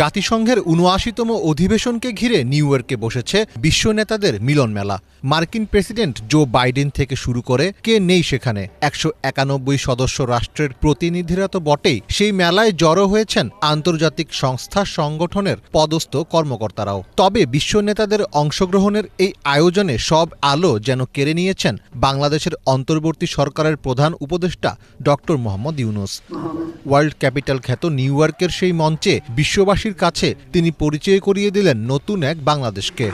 জাতিসংঘের উনআশিতম অধিবেশনকে ঘিরে নিউ ইয়র্কে বসেছে বিশ্ব নেতাদের মিলন মেলা। মার্কিন প্রেসিডেন্ট জো বাইডেন থেকে শুরু করে কে নেই সেখানে? একশো একানব্বই সদস্য রাষ্ট্রের প্রতিনিধিরা তো বটেই। সেই মেলায় জড়ো হয়েছেন আন্তর্জাতিক সংস্থা সংগঠনের পদস্থ কর্মকর্তারাও। তবে বিশ্ব নেতাদের অংশগ্রহণের এই আয়োজনে সব আলো যেন কেড়ে নিয়েছেন বাংলাদেশের অন্তর্বর্তী সরকারের প্রধান উপদেষ্টা doctor Mohammad Yunus. World capital খ্যাত নিউ ইয়র্কের সেই মঞ্চে বিশ্ববাসীর কাছে তিনি পরিচয় করিয়ে দিলেন নতুন এক বাংলাদেশকে।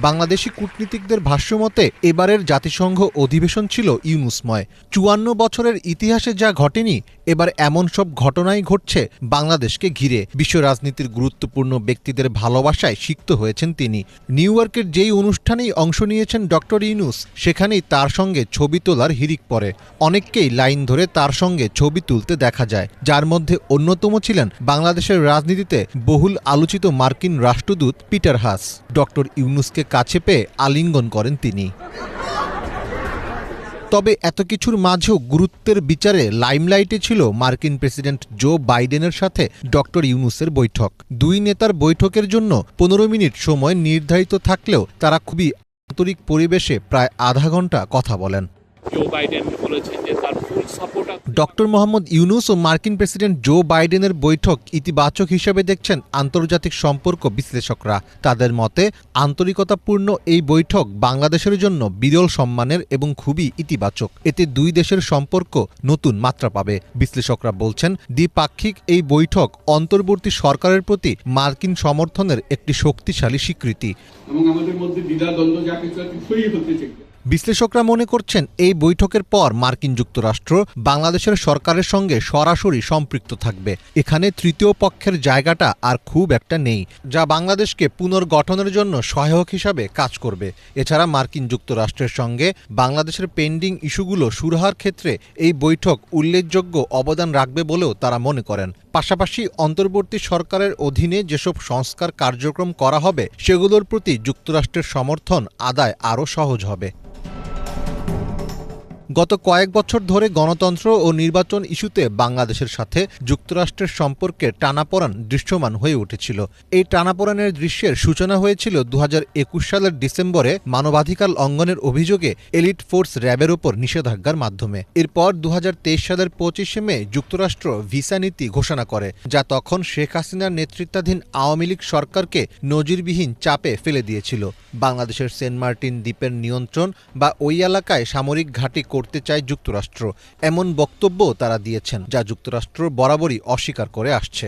বাংলাদেশি কূটনীতিকদের ভাষ্যমতে, এবারের জাতিসংঘ অধিবেশন ছিল ইউনুসময়। চুয়ান্ন বছরের ইতিহাসে যা ঘটেনি, এবার এমন সব ঘটনাই ঘটছে বাংলাদেশকে ঘিরে। বিশ্ব রাজনীতির গুরুত্বপূর্ণ ব্যক্তিদের ভালোবাসায় সিক্ত হয়েছেন তিনি। নিউ ইয়র্কের যেই অনুষ্ঠানেই অংশ নিয়েছেন ডক্টর ইউনুস, সেখানেই তার সঙ্গে ছবি তোলার হিরিক পড়ে। অনেককেই লাইন ধরে তার সঙ্গে ছবি তুলতে দেখা যায়। যার মধ্যে অন্যতম ছিলেন বাংলাদেশের রাজনীতিতে বহুল আলোচিত মার্কিন রাষ্ট্রদূত পিটার হাস। ডক্টর ইউনুসকে কাছে পেয়ে আলিঙ্গন করেন তিনি। তবে এত কিছুর মাঝেও গুরুত্বের বিচারে লাইমলাইটে ছিল মার্কিন প্রেসিডেন্ট জো বাইডেনের সাথে ডক্টর ইউনুসের বৈঠক। দুই নেতার বৈঠকের জন্য পনেরো মিনিট সময় নির্ধারিত থাকলেও তারা খুবই আন্তরিক পরিবেশে প্রায় আধা ঘণ্টা কথা বলেন। জো বাইডেন বলেছেন যে তার full support doctor Mohammad Yunus ও মার্কিন প্রেসিডেন্ট জো বাইডেনের বৈঠক ইতিবাচক হিসেবে দেখছেন আন্তর্জাতিক সম্পর্ক বিশ্লেষকরা। তাদের মতে আন্তরিকতাপূর্ণ এই বৈঠক বাংলাদেশের জন্য বিরল সম্মানের এবং খুবই ইতিবাচক। এতে দুই দেশের সম্পর্ক নতুন মাত্রা পাবে। বিশ্লেষকরা বলছেন দ্বিপাক্ষিক এই বৈঠক অন্তর্বর্তী সরকারের প্রতি মার্কিন সমর্থনের একটি শক্তিশালী স্বীকৃতি। এবং আমাদের মধ্যে যা কিছু বিশ্লেষকরা মনে করছেন এই বৈঠকের পর মার্কিন যুক্তরাষ্ট্র বাংলাদেশের সরকারের সঙ্গে সরাসরি সম্পৃক্ত থাকবে। এখানে তৃতীয় পক্ষের জায়গাটা আর খুব একটা নেই, যা বাংলাদেশকে পুনর্গঠনের জন্য সহায়ক হিসাবে কাজ করবে। এছাড়া মার্কিন যুক্তরাষ্ট্রের সঙ্গে বাংলাদেশের পেন্ডিং ইস্যুগুলো সুরাহার ক্ষেত্রে এই বৈঠক উল্লেখযোগ্য অবদান রাখবে বলেও তারা মনে করেন। পাশাপাশি অন্তর্বর্তী সরকারের অধীনে যেসব সংস্কার কার্যক্রম করা হবে, সেগুলোর প্রতি যুক্তরাষ্ট্রের সমর্থন আদায় আরও সহজ হবে। গত কয়েক বছর ধরে গণতন্ত্র ও নির্বাচন ইস্যুতে বাংলাদেশের সাথে যুক্তরাষ্ট্রের সম্পর্কে টানাপোড়ান দৃশ্যমান হয়ে উঠেছিল। এই টানাপোড়ানের দৃশ্যের সূচনা হয়েছিল দু হাজার একুশ সালের ডিসেম্বরে মানবাধিকার লঙ্ঘনের অভিযোগে এলিট ফোর্স র্যাবের ওপর নিষেধাজ্ঞার মাধ্যমে। এরপর দু হাজার তেইশ সালের পঁচিশে মে যুক্তরাষ্ট্র ভিসা নীতি ঘোষণা করে, যা তখন শেখ হাসিনার নেতৃত্বাধীন আওয়ামী লীগ সরকারকে নজিরবিহীন চাপে ফেলে দিয়েছিল। বাংলাদেশের সেন্ট মার্টিন দ্বীপের নিয়ন্ত্রণ বা ওই এলাকায় সামরিক ঘাঁটি করতে চায় যুক্তরাষ্ট্র। এমন বক্তব্য তারা দিয়েছেন যা যুক্তরাষ্ট্র বরাবরই অস্বীকার করে আসছে.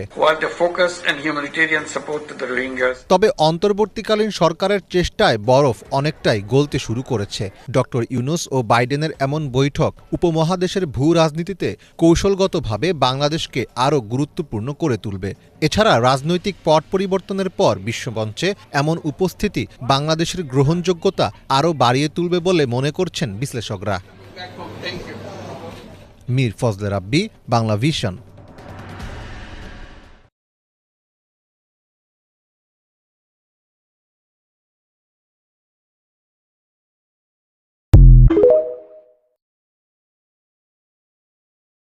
তবে অন্তর্বর্তীকালীন সরকারের চেষ্টায় বরফ অনেকটাই গলতে শুরু করেছে। ডক্টর ইউনুস ও বাইডেনের এমন বৈঠক উপমহাদেশের ভূ রাজনীতিতে কৌশলগতভাবে বাংলাদেশকে আরও গুরুত্বপূর্ণ করে তুলবে। এছাড়া রাজনৈতিক পট পরিবর্তনের পর বিশ্বমঞ্চে এমন উপস্থিতি বাংলাদেশের গ্রহণযোগ্যতা আরও বাড়িয়ে তুলবে বলে মনে করছেন বিশ্লেষকরা। মীর ফজলে রাব্বি বাংলা ভিশন